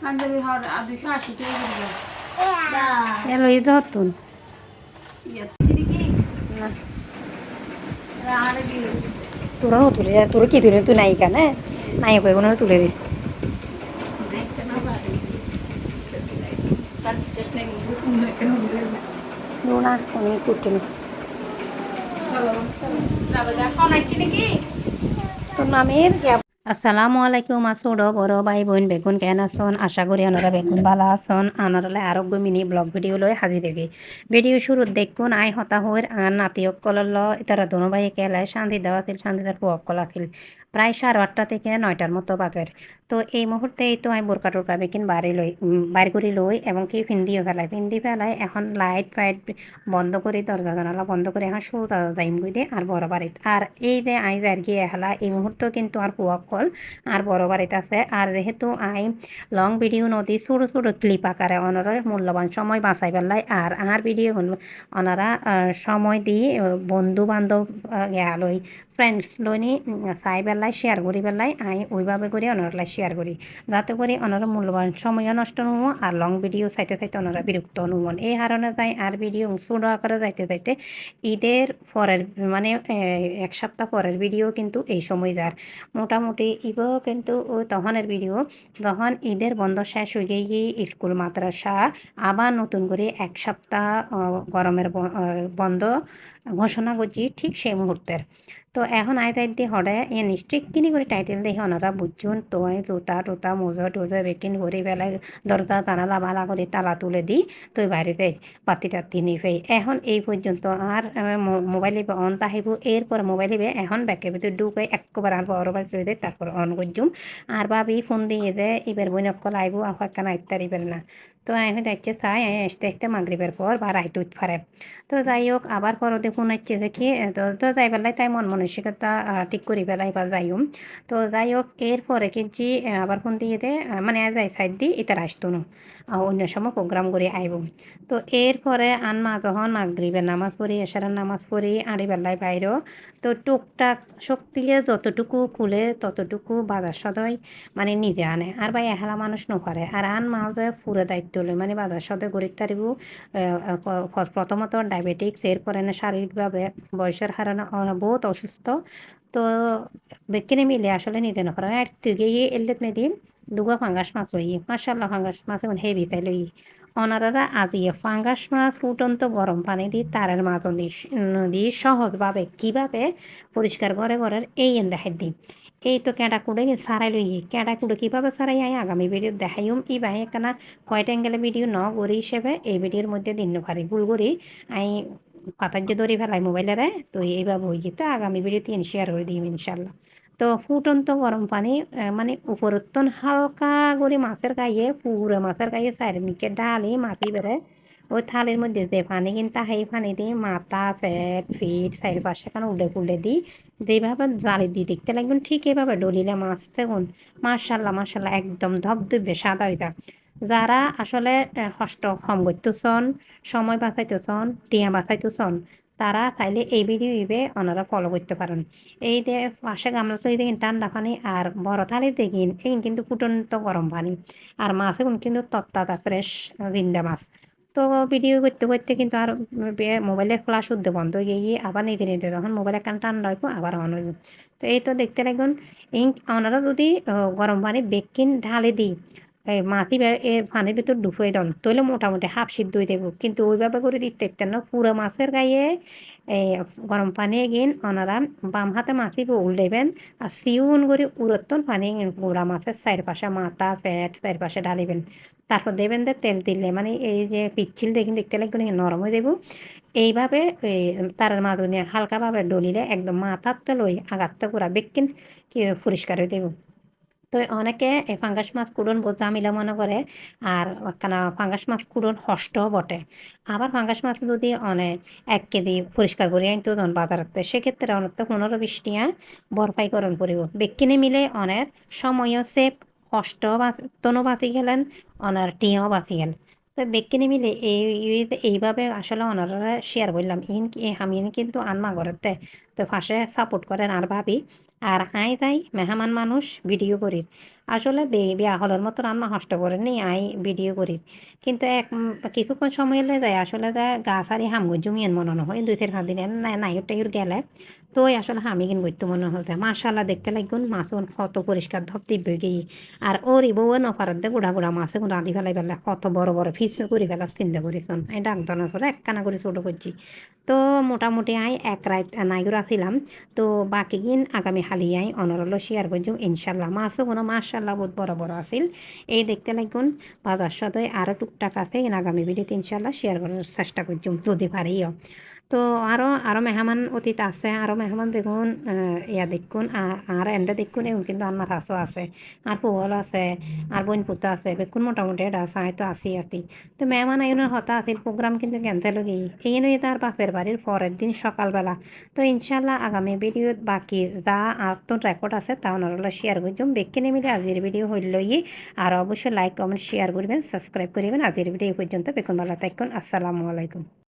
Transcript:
পাঞ্জাবি হর দুশো আশি টাকা এই তো হতুন তোরা তুলে তোর কি তুলে তুই নায়িকা না নায়ক এগুলো তুলে দে না পারে তার শেষ নেই একটা হবে না আমি করতে না তোর নামের আসসালামু আলাইকুম আসুড বড় ভাই বোন বেগুন কেন আসন আশা করি ওনারা বেগুন ভালো আসন আনারলে আরোগ্য মিনি ব্লগ ভিডিও লয় হাজির দেখি ভিডিও শুরু দেখুন, আই হতা হইর আর নাতিয়ক কলল তারা দোনো ভাই কেলায় শান্তি দেওয়া ছিল, শান্তি তার পুয়ক কলা ছিল প্রায় সাড়ে আটটা থেকে নয়টার মতো বাজার তো এই মুহূর্তে তো আমি বোরকা টোরকা বেকিন বাড়ি লই বাইর করে লই, এবং কি ফিন্দিও ফেলাই। ফিন্দি ফেলাই, এখন লাইট ফাইট বন্ধ করে, দরজা জানালা বন্ধ করে এখন সোজা যাইম বুঝে আর বড় বাড়িত। আর এই যে আই যার গিয়ে হেলা, এই মুহূর্তে কিন্তু আর পুয়াক কল আর বড় বাড়িতে আছে। আর যেহেতু আই লং ভিডিও নদী ছোটো ছোটো ক্লিপ আকারে ওনারা মূল্যবান সময় বাঁচাই পেলাই আর আর ভিডিও ওনারা সময় দি বন্ধু বান্ধব লই ফ্রেন্ডস লইনি চাই পেলাই শেয়ার করি পেলাই আই ওইভাবে করে ওনারা শেয়ার করি। যাতে করে ওনারা মূল্যবান সময়ও নষ্ট নহব আর লং ভিডিও চাইতে চাইতে ওনারা বিরক্ত নহন এই কারণে যাই আর ভিডিও ছোটো আকারে যাইতে যাইতে ঈদের পরের মানে এক সপ্তাহ পরের ভিডিও কিন্তু এই সময় যার। মোটামুটি ইবও কিন্তু ও তখনের ভিডিও। তখন ঈদের বন্ধ শেষ হয়ে গিয়ে স্কুল, মাদ্রাসা আবার নতুন করে এক সপ্তাহ গরমের বন্ধ ঘোষণা করছি ঠিক সেই মুহূর্তের। তো এখন আয় তাই দিয়ে হরে এ নিশ্চয় কিনি করে টাইটেল দেখে ওনারা বুঝছুন তো জুতা, টুতা, মোজা, টোজা বেকিন ভরি বেলায় দরজা, জানালা, বালা করে তালা তুলে দিই তো বাড়িতে পাতি টাতি নিফেই এখন এই পর্যন্ত আর মোবাইলে অন তাহিব এরপর মোবাইলে এখন ব্যাকের ভিতরে ঢুকে একবার আর বড় বাড়ি চলে দেয় তারপর অন করছুম। আর ভাবি ফোন দিয়ে দে, এবার বই নকল আইব, আফাক্কা না ইত্যাদি না। তো আমি যাচ্ছে চাই আসতে আসতে মাগরিবের পর বা রাইতে উঠ পারে। তো যাই হোক, আবার পরতে ফোন আসছে দেখি তো তো যাই পেলাই তাই মন মানসিকতা ঠিক করি পেলাই বা যাইম তো যাই হোক, এরপরে কিনছি আবার ফোন দিয়ে দে মানে যাই, সাইড দি এটার আসতো না অন্য সময় প্রোগ্রাম করে আইব। তো এরপরে আন মা যখন মাগরিবের নামাজ পড়ি, এশারের নামাজ পড়ি, আড়ি বেলায় বাইরও তো টুকটাক শক্তিলে যতটুকু খুলে ততটুকু বাজার সদয় মানে নিজে আনে। আর ভাই, এহালা মানুষ নপারে আর আন মা যে পুরো দায়িত্ব লয় মানে বাজার সদয় গরিব তারিব প্রথমত ডায়াবেটিক্স, এরপরে না শারীরিকভাবে বয়সের হারানো বহুত অসুস্থ। তো বেকিনে মিলে আসলে নিতে নপারে আর তিগে এলে মেদি দুগা ফাঙ্গাস মাছ লই মাসাল্লাহ ফাঙ্গাস মাছ এখন হেভি তাই লই। অনারারা আজিয়ে ফাঙ্গাস মাছ ফুটন্ত গরম পানি দিয়ে তারের মাজন দিয়ে সহজভাবে, কীভাবে পরিষ্কার করে ঘরের এই এন দেখাই দিই এই তো ক্যাঁটা কুড়ে সারাই লই ক্যাঁটা কুড়ে কীভাবে সারাই আই আগামী ভিডিও দেখাইম। ই বাই একখানা হোয়াইট অ্যাঙ্গেলের ভিডিও ন করি হিসেবে, এই ভিডিওর মধ্যে দিন পারি ভুল করি। আই পাতার যে ধরে ফেলাই মোবাইলের তো এইভাবে হয়ে যেত আগামী তিন শেয়ার করে দিই ইনশাল্লাহ তো ফুটন্ত গরম পানি মানে উপরত্তন হালকা করে মাছের গায়ে, পুরো মাছের গায়ে চারিদিকে ডালি মাছি বেড়ে ওই থালের মধ্যে যে পানি কিন্তু, সেই পানি দিয়ে মাথা, পেট, ফিট, চারিপাশে কেন উল্টে ফুলে দিই। যেভাবে জালি দিয়ে দেখতে লাগবেন, ঠিক এইভাবে ডলিলে মাছ দেখুন। মার্শাল্লাহ মার্শাল্লাহ একদম ধবধবে, সাদা হইতা যারা আসলে হস্ত কম করতেছন, সময় বাঁচাইতেছন, টিয়া বাঁচাইতেছন, তারা চাইলে এই ভিডিও ইবে ওনারা ফলো করতে পারেন। এই যে পাশে গামলা চলি দেখেন ঠান্ডা পানি আর বড় থালি দেখেন এই কিন্তু ফুটন্ত গরম পানি। আর মাছ এখন কিন্তু তত্তাতা ফ্রেশ জিন্দা মাছ। তো ভিডিও করতে করতে কিন্তু আর মোবাইলের ফ্লাশ শুদ্ধ বন্ধ হয়ে গিয়ে আবার নিতে নিতে তখন মোবাইল একখান ঠান্ডা হইব, আবার অন হইব। তো এই তো দেখতে লাগবেন ইঙ্ক ওনারা যদি গরম পানি বেকিন ঢালে দিই মাছি বে- এর পানির ভিতর ডুবুয়ে দেন। তাহলে মোটামুটি হাফ সিদ্ধ হয়ে দেবো কিন্তু ওইভাবে করে দিতে দেখতেন না, পুরো মাছের গায়ে এই গরম পানি এগিন ওনারা বাম হাতে মাছি উল্টাইবেন আর সিউন করে উড়তন পানি গুঁড়া মাছের চারিপাশে মাথা পেট চারিপাশে ঢালিবেন। তারপর দেবেন যে তেল দিলে মানে এই যে পিচ্ছিল দেখুন, দেখতে লাগবে নরম হয়ে দেবো এইভাবে এই তার মাছ নিয়ে হালকাভাবে ডলিলে একদম মাথার তেল ওই আঘাতটা পুরা বেকিন কি পরিষ্কার হয়ে দেবো তো অনেকে এই ফাঙ্গাস মাছ কুড়ন বোঝা মিলা মনে করে, আর ফাঙ্গাস মাছ কুড়ন হষ্ট বটে। আবার ফাঙ্গাস মাছ যদি অনেক এক কেজি পরিষ্কার করে আনতো তখন বাজারতে, সেক্ষেত্রে অনেক তো পনেরো বিশ টিয়া বরফাইকরণ করিব বেকিনে মিলে অনেক সময়ও সেভ কষ্ট তনও বাঁচি গেলেন, অনার টিয়াও বাঁচি গেল। তো বেকিনি মিলে এই, এই- এইভাবে আসলে ওনারা শেয়ার করলাম। ইন আমি কিন্তু আনমা ঘরেতে তো। পাশে সাপোর্ট করেন আর ভাবি। আর আই যাই মেহমান মানুষ ভিডিও করি আসলে বিয়া হলের মতো রান্না কষ্ট করেনি আই ভিডিও করি কিন্তু এক কিছুক্ষণ সময় হলে যায়, আসলে যায় গা সারি হামগো জমিয়ান মনে হয়। দুই, তিন দিন নাই নাইট টাইর গেলে। তো আসলে হামি কিন বইতে মনে হতে মাশাল্লাহ দেখতে লাগুন মাছ কত পরিষ্কার ধপ দিব্য গিয়ে আর ওর বউ নপারাত গুড়া গুড়া মাছে গুড়া রাঁধি ফেলাই ফেলে কত বড় বড় ফিস করে ফেলা চিন্তা করিছন এই ডাক ধরনের করে একখানা করে ছোটো করছি। তো মোটামুটি আই এক রাত নাইগুড়া ছিলাম। তো বাকি দিন আগামী হালি আই অনরল শেয়ার করছি ইনশাল্লাহ মাছও কোনো মাশাল্লাহ বহুত বড় বড় আছিল। এই দেখতে লাগুন বাজার সদয় আরও টুকটাক আছে, আগামী ভিডিওতে ইনশাল্লাহ শেয়ার করার চেষ্টা করছি যদি পারিও তো আরও আরও মেহমান অতীত আছে আরও মেহমান দেখুন ইয়া দেখুন আর এন্ডে দেখুন এগুন কিন্তু আমার হাঁসও আছে, আর পোহল আছে, আর বোন পুতা আছে, বেকুন মোটামুটি এটা আছে হয়তো আসি আসি তো মেহমান আইনের হতা আছিল প্রোগ্রাম কিন্তু ক্যান্সেল হয়ে গিয়ে এই নিয়ে তার বাপের বাড়ির পরের দিন সকালবেলা। তো ইনশাল্লাহ আগামী ভিডিওত বাকি যা আর তো রেকর্ড আছে তা ওনারা শেয়ার করছুম বেকিনে মিলে আজির ভিডিও হইলই আর অবশ্যই লাইক কমেন্ট শেয়ার করবেন সাবস্ক্রাইব করবেন আজির ভিডিও পর্যন্ত বেকুন ভালো থাকুন আসসালামু আলাইকুম।